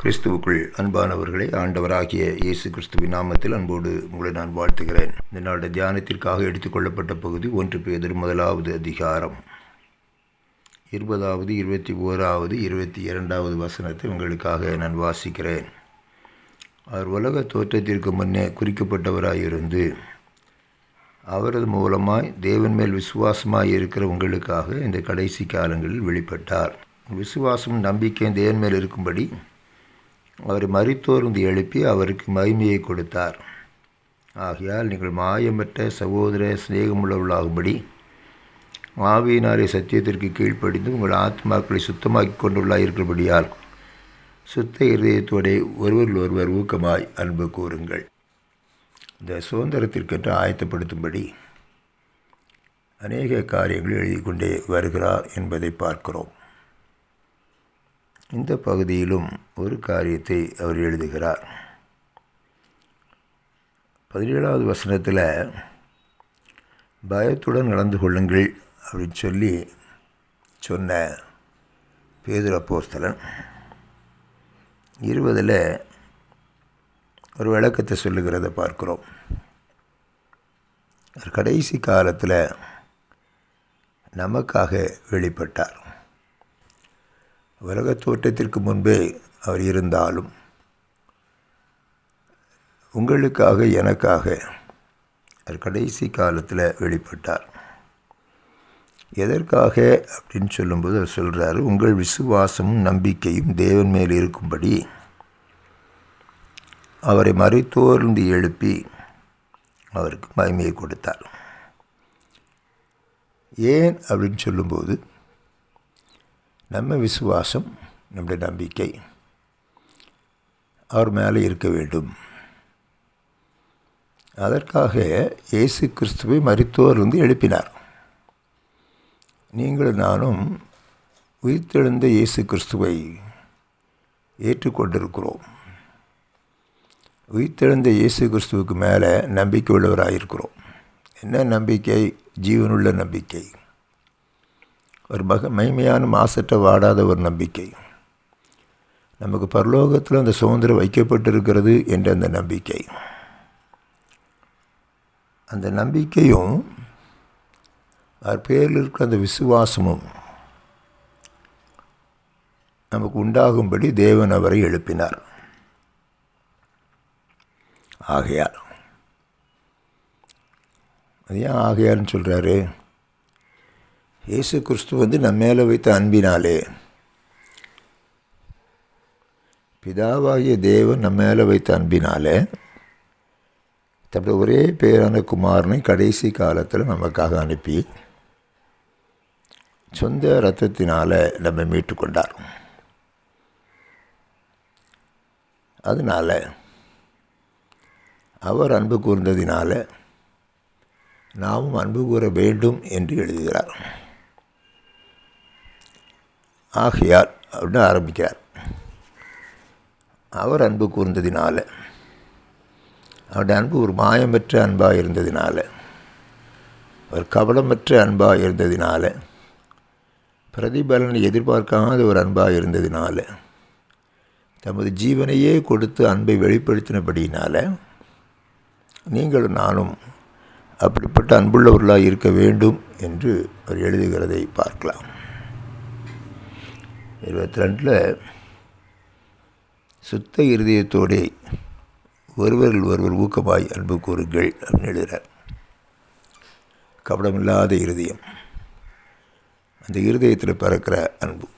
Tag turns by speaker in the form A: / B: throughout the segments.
A: கிறிஸ்துவுக்குள் அன்பானவர்களை ஆண்டவராகிய இயேசு கிறிஸ்துவின் நாமத்தில் அன்போடு உங்களை நான் வாழ்த்துகிறேன். இந்த நாளுடைய தியானத்திற்காக எடுத்துக்கொள்ளப்பட்ட பகுதி ஒன்று பேதர் முதலாவது அதிகாரம். இருபதாவது இருபத்தி ஓராவது இருபத்தி இரண்டாவது வசனத்தை உங்களுக்காக நான் வாசிக்கிறேன். அவர் உலக தோற்றத்திற்கு முன்னே குறிக்கப்பட்டவராயிருந்து அவரது மூலமாய் தேவன் மேல் விசுவாசமாய் இருக்கிற உங்களுக்காக இந்த கடைசி காலங்களில் வெளிப்பட்டார். விசுவாசம் நம்பிக்கை தேவன் மேல் இருக்கும்படி அவரை மறித்தோர்ந்து எழுப்பி அவருக்கு மகிமையை கொடுத்தார். ஆகையால் நீங்கள் மாயமற்ற சகோதர சிநேகமுள்ளவர்களாகும்படி ஆவியினாரை சத்தியத்திற்கு கீழ்ப்படிந்து உங்கள் ஆத்மாக்களை சுத்தமாக்கி கொண்டுள்ளாய் இருக்கிறபடியால் சுத்த இருதயத்தோடே ஒருவரில் ஒருவர் ஊக்கமாய் அன்பு கூறுங்கள். இந்த சுதந்திரத்திற்கென்று ஆயத்தப்படுத்தும்படி அநேக காரியங்கள் எழுதி கொண்டே வருகிறார் என்பதை பார்க்கிறோம். இந்த பகுதியிலும் ஒரு காரியத்தை அவர் எழுதுகிறார். பதினேழாவது வசனத்தில் பயத்துடன் நடந்து கொள்ளுங்கள் அப்படின்னு சொல்லி சொன்ன பேதுர போஸ்தலன் இருபதில் ஒரு விளக்கத்தை சொல்லுகிறத பார்க்குறோம். கடைசி காலத்தில் நமக்காக வெளிப்பட்டார். உலக தோற்றத்திற்கு முன்பே அவர் இருந்தாலும் உங்களுக்காக எனக்காக அவர் கடைசி காலத்தில் வெளிப்பட்டார். எதற்காக அப்படின்னு சொல்லும்போது அவர் சொல்கிறாரு உங்கள் விசுவாசமும் நம்பிக்கையும் தேவன் மேல் இருக்கும்படி அவரை மறைத்தோர்ந்து எழுப்பி அவருக்கு மகிமையை கொடுத்தார். ஏன் அப்படின்னு சொல்லும்போது நம்ம விசுவாசம் நம்முடைய நம்பிக்கை அவர் மேலே இருக்க வேண்டும். அதற்காக இயேசு கிறிஸ்துவை மருத்துவர் வந்து எழுப்பினார். நீங்களும் நானும் உயிர்த்தெழுந்த இயேசு கிறிஸ்துவை ஏற்றுக்கொண்டிருக்கிறோம். உயிர்த்தெழுந்த இயேசு கிறிஸ்துவுக்கு மேலே நம்பிக்கை உள்ளவராக இருக்கிறோம் என்ன நம்பிக்கை? ஜீவனுள்ள நம்பிக்கை. ஒரு மக மகிமையான மாசற்ற வாடாத ஒரு நம்பிக்கை. நமக்கு பரலோகத்தில் அந்த சுதந்திரம் வைக்கப்பட்டிருக்கிறது என்ற அந்த நம்பிக்கை. அந்த நம்பிக்கையும் அவர் பேரில் இருக்கிற அந்த விசுவாசமும் நமக்கு உண்டாகும்படி தேவன் அவரை எழுப்பினார். ஆகையார் அது ஏன் ஆகையார்னு சொல்கிறாரு இயேசு கிறிஸ்து வந்து நம்ம மேலே வைத்த அன்பினாலே. பிதாவாகிய தேவன் நம்ம மேலே வைத்த அன்பினாலே. தன்னுடைய ஒரே பேரான குமாரனை கடைசி காலத்தில் நமக்காக அனுப்பி சொந்த ரத்தத்தினால் நம்ம மீட்டு கொண்டார். அதனால் அவர் அன்பு கூர்ந்ததினால நாமும் அன்பு கூற வேண்டும் என்று எழுதுகிறார். ஆகையால் அப்படின்னு ஆரம்பிக்கிறார். அவர் அன்பு கூர்ந்ததினால அவருடைய அன்பு ஒரு மாயமற்ற அன்பாக இருந்ததினால ஒரு கவலமற்ற அன்பாக இருந்ததினால பிரதிபலனை எதிர்பார்க்காத ஒரு அன்பாக இருந்ததினால தமது ஜீவனையே கொடுத்து அன்பை வெளிப்படுத்தினபடியினால் நீங்களும் நானும் அப்படிப்பட்ட அன்புள்ளவர்களாக இருக்க வேண்டும் என்று அவர் எழுதுகிறதை பார்க்கலாம். இருபத்தி ரெண்டில் சுத்த இருதயத்தோடே ஒருவர்கள் ஒருவர் ஊக்கமாய் அன்பு கூறுங்கள் அப்படின்னு எழுதுகிறார் கபடமில்லாத இருதயம். அந்த இருதயத்தில் பிறக்கிற அன்பு.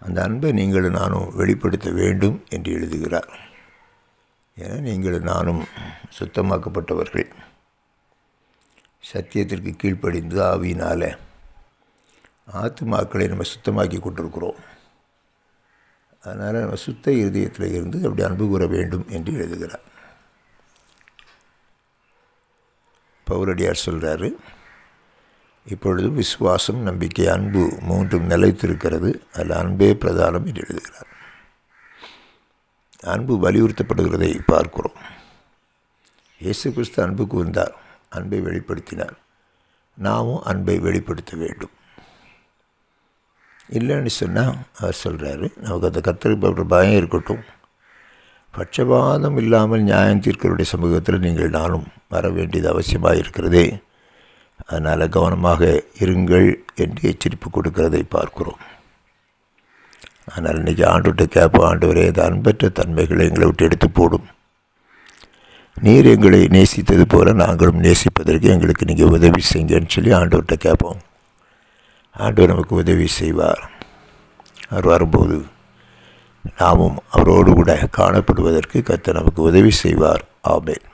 A: அந்த அன்பை நீங்கள் நானும் வெளிப்படுத்த வேண்டும் என்று எழுதுகிறார். ஏன்னா நீங்கள் நானும் சுத்தமாக்கப்பட்டவர்கள். சத்தியத்திற்கு கீழ்ப்படிந்து ஆவியினால் ஆத்துமாக்களை நம்ம சுத்தமாக்கி கொண்டிருக்கிறோம். அதனால் நம்ம சுத்த இருதயத்தில் இருந்து அப்படி அன்பு கூற வேண்டும் என்று எழுதுகிறார். பௌரடியார் சொல்கிறாரு இப்பொழுது விசுவாசம் நம்பிக்கை அன்பு மூன்றும் நிலைத்திருக்கிறது. அதில் அன்பே பிரதானம் என்று எழுதுகிறார். அன்பு வலியுறுத்தப்படுகிறதை பார்க்கிறோம். இயேசு கிறிஸ்து அன்பு கூர்ந்தார் அன்பை வெளிப்படுத்தினார். நாமும் அன்பை வெளிப்படுத்த வேண்டும். இல்லைன்னு சொன்னால் அவர் சொல்கிறாரு நமக்கு அந்த கத்தருக்கு பயம் இருக்கட்டும். பட்சபாதம் இல்லாமல் நியாயம் தீர்க்கருடைய சமூகத்தில் நீங்கள் நானும் வர வேண்டியது அவசியமாக இருக்கிறதே. அதனால் கவனமாக இருங்கள் என்று எச்சரிப்பு கொடுக்கிறதை பார்க்கிறோம். அதனால் இன்றைக்கி ஆண்டுகிட்ட கேட்போம் ஆண்டவரே இந்த அன்பற்ற தன்மைகளை எங்களை விட்டு எடுத்து போடும். நீர் எங்களை நேசித்தது போல நாங்களும் நேசிப்பதற்கு எங்களுக்கு நீங்கள் உதவி செய்யுங்கன்னு சொல்லி ஆண்டவர்கிட்ட கேட்போம். ஆண்டவர் நமக்கு உதவி செய்வார். அவர் வரும்போது நாமும் அவரோடு கூட காணப்படுவதற்கு கத்த நமக்கு உதவி செய்வார். ஆமேன்.